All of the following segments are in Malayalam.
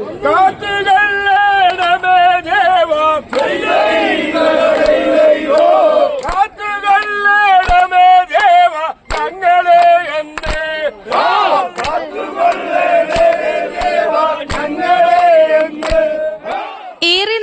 Go!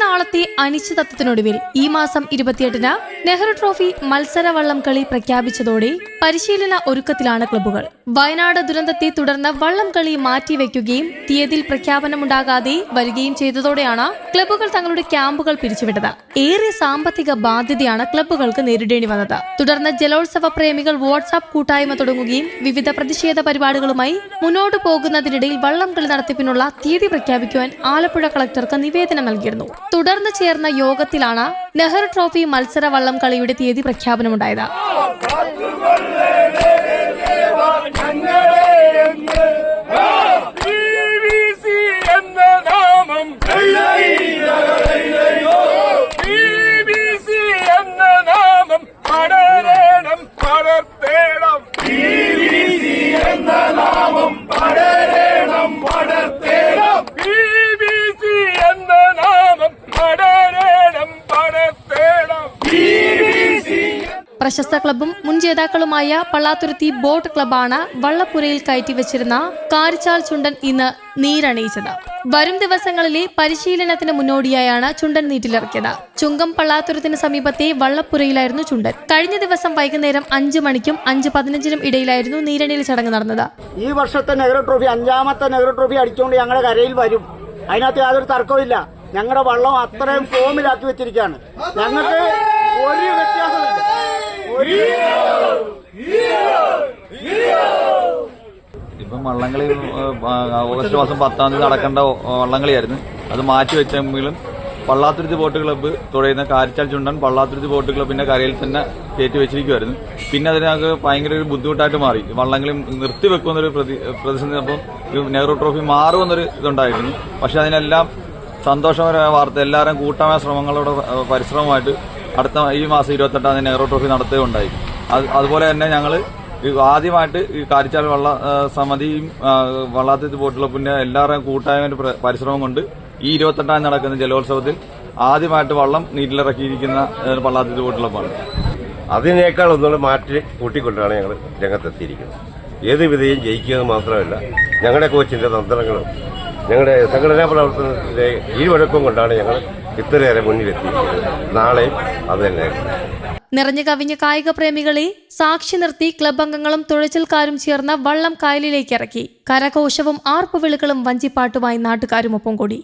നാളത്തെ അനിശ്ചിതത്വത്തിനൊടുവിൽ ഈ മാസം ഇരുപത്തിയെട്ടിന് നെഹ്റു ട്രോഫി മത്സരവള്ളം കളി പ്രഖ്യാപിച്ചതോടെ പരിശീലന ഒരുക്കത്തിലാണ് ക്ലബ്ബുകൾ. വയനാട് ദുരന്തത്തെ തുടർന്ന് വള്ളം കളി മാറ്റിവെക്കുകയും തീയതിയിൽ പ്രഖ്യാപനമുണ്ടാകാതെ വരികയും ചെയ്തതോടെയാണ് ക്ലബ്ബുകൾ തങ്ങളുടെ ക്യാമ്പുകൾ പിരിച്ചുവിട്ടത്. ഏറെ സാമ്പത്തിക ബാധ്യതയാണ് ക്ലബ്ബുകൾക്ക് നേരിടേണ്ടി വന്നത്. തുടർന്ന് ജലോത്സവ പ്രേമികൾ വാട്സാപ്പ് കൂട്ടായ്മ തുടങ്ങുകയും വിവിധ പ്രതിഷേധ പരിപാടികളുമായി മുന്നോട്ടു പോകുന്നതിനിടയിൽ വള്ളം കളി നടത്തിപ്പിനുള്ള തീയതി പ്രഖ്യാപിക്കുവാൻ ആലപ്പുഴ കളക്ടർക്ക് നിവേദനം നൽകിയിരുന്നു. തുടർന്ന് ചേർന്ന യോഗത്തിലാണ് നെഹ്റു ട്രോഫി മത്സര വള്ളം കളിയുടെ തീയതി പ്രഖ്യാപനമുണ്ടായത്. പ്രശസ്ത ക്ലബും മുൻ ജേതാക്കളുമായ പള്ളാത്തുരുത്തി ബോട്ട് ക്ലബാണ് വള്ളപ്പുരയിൽ കയറ്റിവെച്ചിരുന്ന കാരിച്ചാൽ ചുണ്ടൻ ഇന്ന് നീരണിയിച്ചത്. വരും ദിവസങ്ങളിലെ പരിശീലനത്തിന് മുന്നോടിയായാണ് ചുണ്ടൻ നീറ്റിലിറക്കിയത്. ചുങ്കം പള്ളാത്തുരത്തിന് സമീപത്തെ വള്ളപ്പുരയിലായിരുന്നു ചുണ്ടൻ. കഴിഞ്ഞ ദിവസം വൈകുന്നേരം അഞ്ചു മണിക്കും അഞ്ച് പതിനഞ്ചിനും ഇടയിലായിരുന്നു നീരണിയിൽ ചടങ്ങ് നടന്നത്. ഈ വർഷത്തെ നെഹ്റു ട്രോഫി അഞ്ചാമത്തെ നെഹ്റു ട്രോഫി അടിച്ചുകൊണ്ട് ഞങ്ങളുടെ കരയിൽ വരും. അതിനകത്ത് യാതൊരു തർക്കവുമില്ല ഞങ്ങളുടെ വള്ളം അത്രയും ഫോമിലാക്കി വെച്ചിരിക്കുകയാണ്. ഞങ്ങൾക്ക് ഒരു വ്യത്യാസമില്ല ഒരു ഇപ്പം വള്ളംകളി ഓഗസ്റ്റ് മാസം പത്താം തീയതി നടക്കേണ്ട വള്ളംകളിയായിരുന്നു. അത് മാറ്റി വെച്ചെങ്കിലും പള്ളാത്തുരുത്തി ബോട്ട് ക്ലബ്ബ് തുഴയുന്ന കാരിച്ചാൽ ചുണ്ടൻ പള്ളാത്തുരുത്തി ബോട്ട് ക്ലബിന്റെ കരയിൽ തന്നെ കയറ്റി വെച്ചിരിക്കുമായിരുന്നു പിന്നെ അതിനകത്ത് ഭയങ്കര ഒരു ബുദ്ധിമുട്ടായിട്ട് മാറി. വള്ളംകളി നിർത്തിവെക്കുന്നൊരു പ്രതി പ്രതിസന്ധി അപ്പം നെഹ്റു ട്രോഫി മാറുമെന്നൊരു ഇതുണ്ടായിരുന്നു. പക്ഷെ അതിനെല്ലാം സന്തോഷകരമായ വാർത്ത എല്ലാവരും കൂട്ടമായ ശ്രമങ്ങളുടെ പരിശ്രമമായിട്ട് അടുത്ത ഈ മാസം ഇരുപത്തെട്ടാം തീയതി നെഹ്റു ട്രോഫി നടത്തുകയുണ്ടായി. അത് അതുപോലെ തന്നെ ഞങ്ങൾ ആദ്യമായിട്ട് ഈ കാരിച്ചാൽ വള്ള സമിതിയും വള്ളാത്തി വള്ളാത്തിരി പിന്നെ എല്ലാവരുടെയും കൂട്ടായ്മ പരിശ്രമം കൊണ്ട് ഈ ഇരുപത്തെട്ടാം നടക്കുന്ന ജലോത്സവത്തിൽ ആദ്യമായിട്ട് വള്ളം നീറ്റിലിറക്കിയിരിക്കുന്ന വള്ളാത്തി വള്ളാത്തിരി ബോട്ട് ക്ലബ്ബാണ് അതിനേക്കാൾ ഒന്നുകൂടെ മാറ്റി കൂട്ടിക്കൊണ്ടാണ് ഞങ്ങൾ രംഗത്തെത്തിയിരിക്കുന്നത്. ഏത് വിധയും ജയിക്കുക എന്ന് മാത്രമല്ല ഞങ്ങളുടെ കോച്ചിന്റെ തന്ത്രങ്ങളും ഞങ്ങളുടെ സംഘടനാ പ്രവർത്തനത്തിന്റെ ഈ വഴക്കം കൊണ്ടാണ് ഞങ്ങൾ ഇത്രയേറെ മുന്നിലെത്തിയിരിക്കുന്നത്. നാളെയും അത് തന്നെയായിരിക്കും നിറഞ്ഞു കവിഞ്ഞ കായിക പ്രേമികളെ സാക്ഷി നിർത്തി ക്ലബ് അംഗങ്ങളും തുഴച്ചിൽക്കാരും ചേർന്ന വള്ളം കായലിലേക്ക് ഇറക്കി. കരഘോഷവും ആർപ്പുവിളികളും വഞ്ചിപ്പാട്ടുമായി നാട്ടുകാരുമൊപ്പം കൂടി.